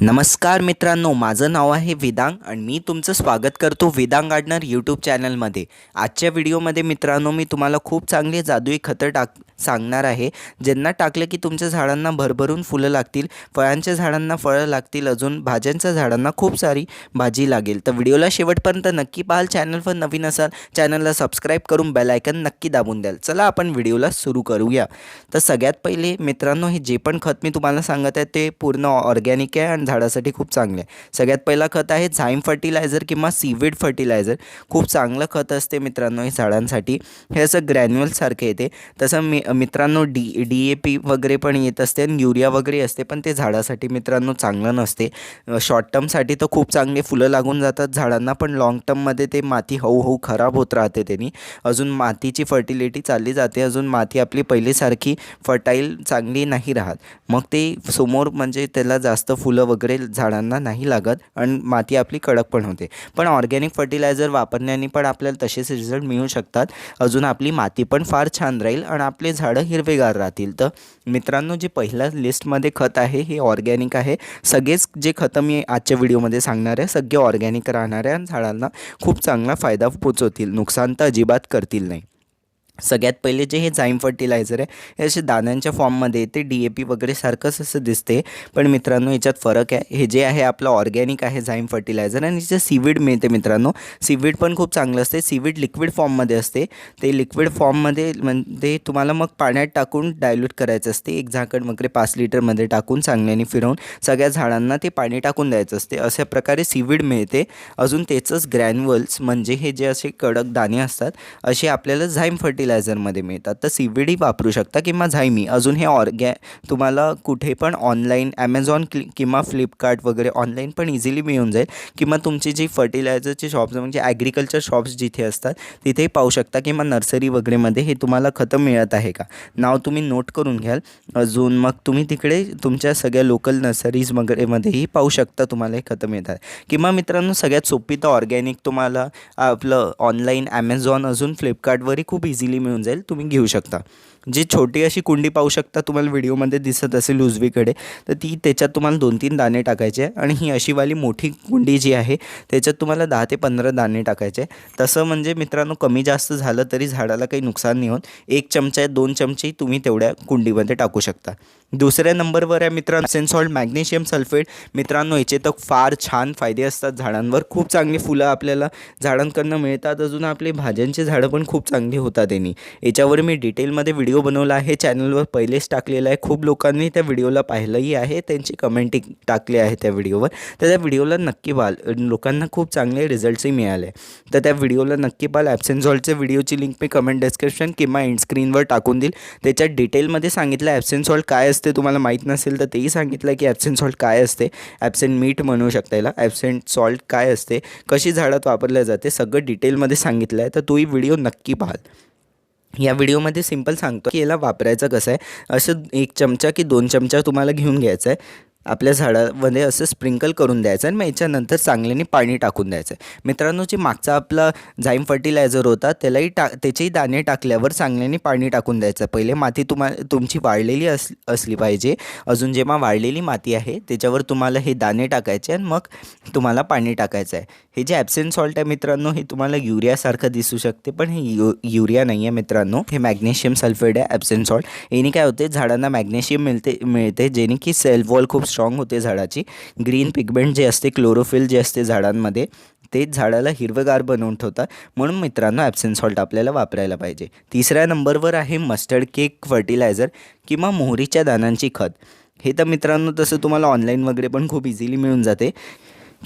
नमस्कार मित्रांनो माझं नाव आहे वेदांग आणि मी तुमचं स्वागत करतो वेदांग गार्डनर यूट्यूब चॅनलमध्ये. आजच्या व्हिडिओमध्ये मित्रांनो मी तुम्हाला खूप चांगली जादुई खतं टाक सांगणार आहे ज्यांना टाकलं की तुमच्या झाडांना भरभरून फुलं लागतील फळांच्या झाडांना फळं लागतील अजून भाज्यांच्या झाडांना खूप सारी भाजी लागेल. तर व्हिडिओला शेवटपर्यंत नक्की पाहाल चॅनलवर नवीन असाल चॅनलला सबस्क्राईब करून बेलायकन नक्की दाबून द्याल. चला आपण व्हिडिओला सुरू करूया. तर सगळ्यात पहिले मित्रांनो हे जे पण खत मी तुम्हाला सांगत आहे ते पूर्ण ऑर्गॅनिक आहे पण झाडासाठी खूप चांगले आहे. सगळ्यात पहिला खत आहे झाईम फर्टिलायझर किंवा सीवीड फर्टिलायझर. खूप चांगलं खत असते मित्रांनो हे झाडांसाठी. हे असं ग्रॅन्युअलसारखं येते. तसं मी मित्रांनो डी डी ए पी वगैरे पण येत असते आणि युरिया वगैरे असते पण ते झाडासाठी मित्रांनो चांगलं नसते. शॉर्ट टर्मसाठी तर खूप चांगले फुलं लागून जातात झाडांना पण लाँग टर्ममध्ये ते माती हळूहळू खराब होत राहते त्यांनी. अजून मातीची फर्टिलिटी चालली जाते अजून माती आपली पहिलीसारखी फर्टाईल चांगली नाही राहत. मग ते समोर म्हणजे त्याला जास्त फुलं वगैरे झाडांना नाही लागत आणि माती आपली कडक पण होते. पण ऑर्गॅनिक फर्टिलायझर वापरण्याने पण आपल्याला तसेच रिझल्ट मिळू शकतात. अजून आपली माती पण फार छान राहील आणि आपले झाडं हिरवेगार राहतील. तर मित्रांनो जे पहिल्या लिस्टमध्ये खत आहे हे ऑर्गॅनिक आहे. सगळेच जे खतं मी आजच्या व्हिडिओमध्ये सांगणार आहे सगळे ऑर्गॅनिक राहणाऱ्या आणि झाडांना खूप चांगला फायदा पोचवतील. नुकसान तर अजिबात करतील नाही. सगळ्यात पहिले जे हे जाईम फर्टिलायझर आहे हे असे दाण्यांच्या फॉर्ममध्ये येते डी ए पी वगैरे सारखंच असं दिसते. पण मित्रांनो याच्यात फरक आहे. हे जे आहे आपलं ऑर्गॅनिक आहे जाईम फर्टिलायझर आणि जे सीवीड मिळते मित्रांनो सीवीड पण खूप चांगलं असते. सीवीड लिक्विड फॉर्ममध्ये असते. ते लिक्विड फॉर्ममध्ये म्हणजे तुम्हाला मग पाण्यात टाकून डायल्यूट करायचं असते. एक झाकण वगैरे पाच लिटरमध्ये टाकून चांगल्याने फिरवून सगळ्या झाडांना ते पाणी टाकून द्यायचं असते. अशा प्रकारे सीवीड मिळते. अजून त्याचंच ग्रॅन्युअल्स म्हणजे हे जे असे कडक दाणे असतात असे आपल्याला झाईम फर्टिलायझरमध्ये मिळतात. तर सी व्ही डी वापरू शकता किंवा झायमी अजून हे ऑर्गॅ तुम्हाला कुठे पण ऑनलाईन ॲमेझॉन क्लि किंवा फ्लिपकार्ट वगैरे ऑनलाईन पण इझिली मिळून जाईल. किंवा तुमची जी फर्टिलायझरची शॉप्स म्हणजे ॲग्रिकल्चर शॉप्स जिथे असतात तिथेही पाहू शकता किंवा नर्सरी वगैरेमध्ये हे तुम्हाला खतं मिळत आहे का? नाव तुम्ही नोट करून घ्याल. अजून मग तुम्ही तिकडे तुमच्या सगळ्या लोकल नर्सरीज वगैरेमध्येही पाहू शकता तुम्हाला हे खतं मिळतात. किंवा मित्रांनो सगळ्यात सोपी तर ऑर्गॅनिक तुम्हाला आपलं ऑनलाईन ॲमेझॉन अजून फ्लिपकार्टवरही खूप इझिली मिळून जाईल तुम्ही घेऊ शकता. जी छोटी अशी कुंडी पाहू शकता तुम्हाला व्हिडिओमध्ये दिसत असेल उजवीकडे तर ती त्याच्यात तुम्हाला दोन तीन दाणे टाकायचे आहे आणि ही अशीवाली मोठी कुंडी जी आहे त्याच्यात तुम्हाला दहा ते पंधरा दाणे टाकायचे तसं म्हणजे मित्रांनो कमी जास्त झालं तरी झाडाला काही नुकसान नाही होत. एक चमचा दोन चमचे तुम्ही तेवढ्या कुंडीमध्ये टाकू शकता. दुसऱ्या नंबरवर आहे मित्रांनो सेन्सॉल्ट मॅग्नेशियम सल्फेट मित्रांनो याचे तर फार छान फायदे असतात झाडांवर. खूप चांगली फुलं आपल्याला झाडांकडनं मिळतात. अजून आपली भाज्यांची झाडं पण खूप चांगली होतात त्यांनी. याच्यावर मी डिटेलमध्ये व्हिडिओ व्हिडिओ बनवला आहे चॅनलवर पहिलेच टाकलेला आहे. खूप लोकांनी त्या व्हिडिओला पाहिलंही आहे त्यांची कमेंटिंग टाकली आहे त्या व्हिडिओवर. तर त्या व्हिडिओला नक्की पाल लोकांना खूप चांगले रिझल्ट्सही मिळाले. तर त्या व्हिडिओला नक्की पाल ॲप्सेन्सॉल्टच्या व्हिडिओची लिंक मी कमेंट डिस्क्रिप्शन किंवा एंडस्क्रीनवर टाकून देईल. त्याच्यात डिटेलमध्ये सांगितलं ॲप्सेन्सॉल्ट काय असते तुम्हाला माहीत नसेल तर तेही सांगितलं की ॲब्सेंट सॉल्ट काय असते. ॲब्सेंट मीठ म्हणू शकता याला. ॲब्सेंट सॉल्ट काय असते. कशी झाडात वापरल्या जाते सगळं डिटेलमध्ये सांगितलं आहे. तर तोही व्हिडिओ नक्की पाहाल. या व्हिडिओमध्ये सिंपल सांगतो की याला वापरायचं कसं आहे. असं एक चमचा की दोन चमचा तुम्हाला घेऊन घ्यायचं आहे. आपल्या झाडामध्ये असं स्प्रिंकल करून द्यायचं आणि मग याच्यानंतर चांगल्याने पाणी टाकून द्यायचं. मित्रांनो जे मागचा आपला झाईम फर्टिलायझर होता त्यालाही टा त्याचेही दाणे टाकल्यावर चांगल्याने पाणी टाकून द्यायचं. पहिले माती तुम्हा तुमची वाळलेली अस असली पाहिजे. अजून जेव्हा वाळलेली माती आहे त्याच्यावर तुम्हाला हे दाणे टाकायचे आणि मग तुम्हाला पाणी टाकायचं आहे. हे जे ॲब्सेंट सॉल्ट आहे मित्रांनो हे तुम्हाला युरियासारखं दिसू शकते पण हे यु युरिया नाही आहे मित्रांनो. हे मॅग्नेशियम सल्फेड आहे ॲब्सेंट सॉल्ट. याने काय होते झाडांना मॅग्नेशियम मिळते मिळते जेणे की सेल वॉल खूप स्ट्रॉंग होते झाडाची. ग्रीन पिगमेंट जे असते क्लोरोफिल जे असते झाडांमध्ये ते झाडाला हिरवगार बनवून ठेवतात. म्हणून मित्रांनो ॲब्सेंट सॉल्ट आपल्याला वापरायला पाहिजे. तिसऱ्या नंबरवर आहे मस्टर्ड केक फर्टिलायझर किंवा मोहरीच्या दानांची खत. हे तर मित्रांनो तसं तुम्हाला ऑनलाईन वगैरे पण खूप इझिली मिळून जाते.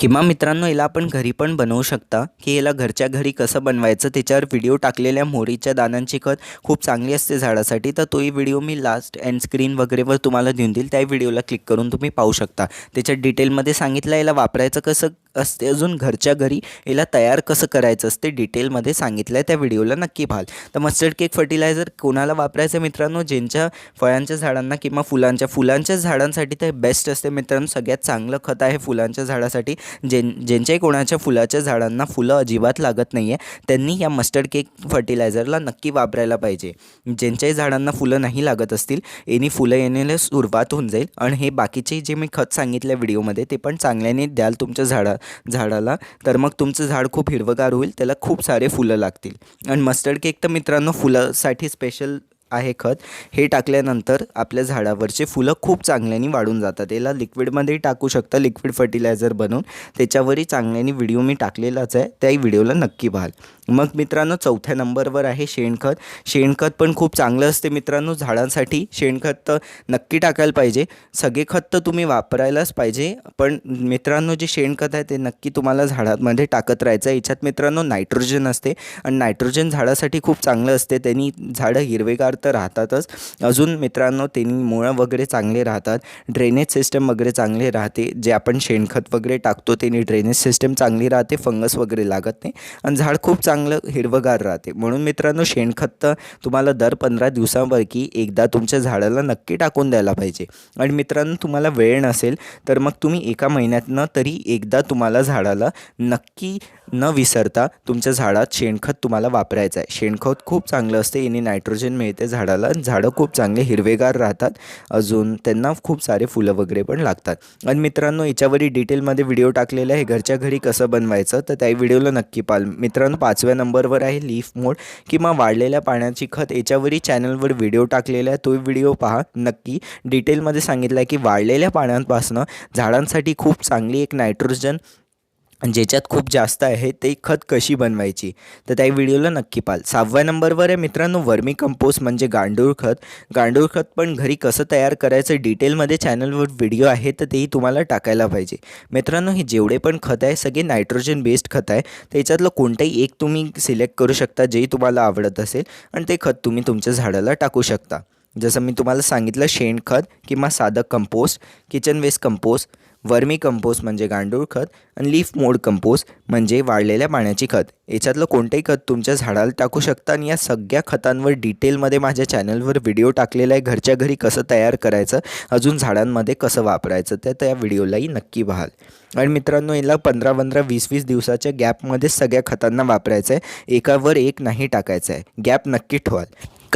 किंवा मित्रांनो याला आपण घरी पण बनवू शकता. की याला घरच्या घरी कसं बनवायचं त्याच्यावर व्हिडिओ टाकलेल्या मोहरीच्या दानांची खत खूप चांगली असते झाडासाठी. तर तोही व्हिडिओ मी लास्ट एंड स्क्रीन वगैरेवर तुम्हाला देऊन देईल. त्या व्हिडिओला क्लिक करून तुम्ही पाहू शकता. त्याच्यात डिटेलमध्ये सांगितलं याला वापरायचं कसं असते अजून घरच्या घरी याला तयार कसं करायचं असते डिटेलमध्ये सांगितलं आहे त्या व्हिडिओला नक्की पाहाल. तर मस्टर्ड केक फर्टिलायझर कोणाला वापरायचं मित्रांनो? ज्यांच्या फळांच्या झाडांना किंवा फुलांच्या फुलांच्या झाडांसाठी ते बेस्ट असते मित्रांनो. सगळ्यात चांगलं खत आहे फुलांच्या झाडासाठी. ज्यां ज्यांच्याही कोणाच्या फुलाच्या झाडांना फुलं अजिबात लागत नाही आहे त्यांनी या मस्टर्ड केक फर्टिलायझरला नक्की वापरायला पाहिजे. ज्यांच्याही झाडांना फुलं नाही लागत असतील यांनी फुलं येण्याला सुरुवात होऊन जाईल. आणि हे बाकीचे जे मी खत सांगितलं व्हिडिओमध्ये ते पण चांगल्याने द्याल तुमच्या झाडा झाडाला. तर मग तुमचं झाड खूप हिरवगार होईल त्याला खूप सारे फुलं लागतील. आणि मस्टर्ड केक तर मित्रांनो फुलासाठी स्पेशल आहे खत हे टाकल्यानंतर आपल्या झाडावरचे फुलं खूप चांगल्याने वाढून जातात. याला लिक्विडमध्येही टाकू शकता लिक्विड फर्टिलायझर बनवून. त्याच्यावरही चांगल्याने व्हिडिओ मी टाकलेलाच आहे त्याही व्हिडिओला नक्की पाहाल मग मित्रांनो चौथ्या नंबरवर आहे शेणखत. शेणखत पण खूप चांगलं असते मित्रांनो झाडांसाठी शेणखत तर नक्की टाकायला पाहिजे. सगळे खत तर तुम्ही वापरायलाच पाहिजे पण मित्रांनो जे शेणखत आहे ते नक्की तुम्हाला झाडांमध्ये टाकत राहायचं आहे. याच्यात मित्रांनो नायट्रोजन असते. आणि नायट्रोजन झाडासाठी खूप चांगलं असते. त्यांनी झाडं हिरवेगार तर राहतातच. अजून मित्रांनो त्यांनी मुळं वगैरे चांगले राहतात. ड्रेनेज सिस्टम वगैरे चांगले राहते. जे आपण शेणखत वगैरे टाकतो त्यांनी ड्रेनेज सिस्टम चांगली राहते फंगस वगैरे लागत नाही. आणि झाड खूप चांगलं हिरवगार राहते. म्हणून मित्रांनो शेणखत तर तुम्हाला दर पंधरा दिवसांपैकी एकदा तुमच्या झाडाला नक्की टाकून द्यायला पाहिजे. आणि मित्रांनो तुम्हाला वेळ नसेल तर मग तुम्ही एका महिन्यातनं तरी एकदा तुम्हाला झाडाला नक्की न विसरता तुमच्या झाडात शेणखत तुम्हाला वापरायचं आहे. शेणखत खूप चांगलं असते याने नायट्रोजन मिळते झाडाला. झाडं खूप चांगले हिरवेगार राहतात. अजून त्यांना खूप सारे फुलं वगैरे पण लागतात. आणि मित्रांनो याच्यावरही डिटेलमध्ये व्हिडिओ टाकलेला आहे घरच्या घरी कसं बनवायचं तर त्या व्हिडिओला नक्की पाल मित्रांनो पाचव्या नंबरवर आहे लीफ मोड किंवा वाढलेल्या पाण्याची खत. याच्यावरही चॅनलवर व्हिडिओ टाकलेला आहे तो व्हिडिओ पहा नक्की. डिटेलमध्ये सांगितलं आहे की वाढलेल्या पाण्यापासून झाडांसाठी खूप चांगली एक नायट्रोजन ज्याच्यात खूप जास्त आहे ते खत कशी बनवायची? तर त्या व्हिडिओला नक्की पाल सहाव्या नंबरवर आहे मित्रांनो वर्मी कंपोस्ट म्हणजे गांडूळ खत. गांडूळ खत पण घरी कसं तयार करायचं डिटेलमध्ये चॅनलवर व्हिडिओ आहे तर तेही तुम्हाला टाकायला पाहिजे. मित्रांनो हे जेवढे पण खत आहे सगळे नायट्रोजन बेस्ड खत आहे. त्याच्यातलं कोणतंही एक तुम्ही सिलेक्ट करू शकता जेही तुम्हाला आवडत असेल. आणि ते खत तुम्ही तुमच्या झाडाला टाकू शकता. जसं मी तुम्हाला सांगितलं शेणखत किंवा साधं compost kitchen waste compost vermi compost म्हणजे गांडूळ खत आणि लीफ मोड कंपोस्ट म्हणजे वाळलेल्या पाण्याची खत. याच्यातलं कोणतंही खत तुमच्या झाडाला टाकू शकता आणि या सगळ्या खतांवर डिटेलमध्ये माझ्या चॅनलवर व्हिडिओ टाकलेला आहे. घरच्या घरी कसं तयार करायचं अजून झाडांमध्ये कसं वापरायचं तर त्या व्हिडिओलाही नक्की पाहाल आणि मित्रांनो याला पंधरा पंधरा वीस वीस दिवसाच्या गॅपमध्ये सगळ्या खतांना वापरायचं आहे एकावर एक नाही टाकायचं आहे गॅप नक्की ठेवाल.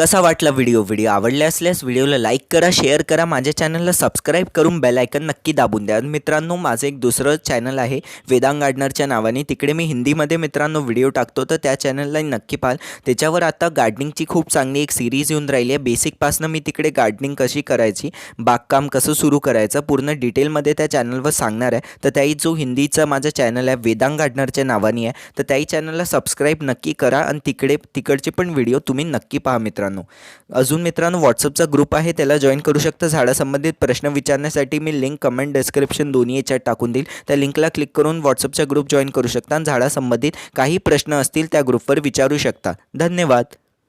कसा वाटला व्हिडिओ व्हिडिओ आवडले असल्यास व्हिडिओला लाईक करा शेअर करा माझ्या चॅनलला सबस्क्राईब करून बेलायकन नक्की दाबून द्या. आणि मित्रांनो माझं एक दुसरं चॅनल आहे वेदांग गार्डनरच्या नावाने. तिकडे मी हिंदीमध्ये मित्रांनो व्हिडिओ टाकतो तर त्या चॅनलला नक्की पाहाल त्याच्यावर आता गार्डनिंगची खूप चांगली एक सिरीज येऊन राहिली आहे. बेसिकपासनं मी तिकडे गार्डनिंग कशी करायची बागकाम कसं सुरू करायचं पूर्ण डिटेलमध्ये त्या चॅनलवर सांगणार आहे. तर त्याही जो हिंदीचा माझा चॅनल आहे वेदांग गार्डनरच्या नावाने आहे तर त्याही चॅनलला सबस्क्राईब नक्की करा. आणि तिकडे तिकडचे पण व्हिडिओ तुम्ही नक्की पहा मित्रांनो. अजून मित्रांनो व्हॉट्सअपचा ग्रुप आहे त्याला जॉईन करू शकता. झाडासंबंधित प्रश्न विचारण्यासाठी मी लिंक कमेंट डिस्क्रिप्शन दोन्ही याच्यात टाकून देईल. त्या लिंकला क्लिक करून व्हॉट्सअपचा ग्रुप जॉईन करू शकता. आणि झाडासंबंधित काही प्रश्न असतील त्या ग्रुपवर विचारू शकता. धन्यवाद.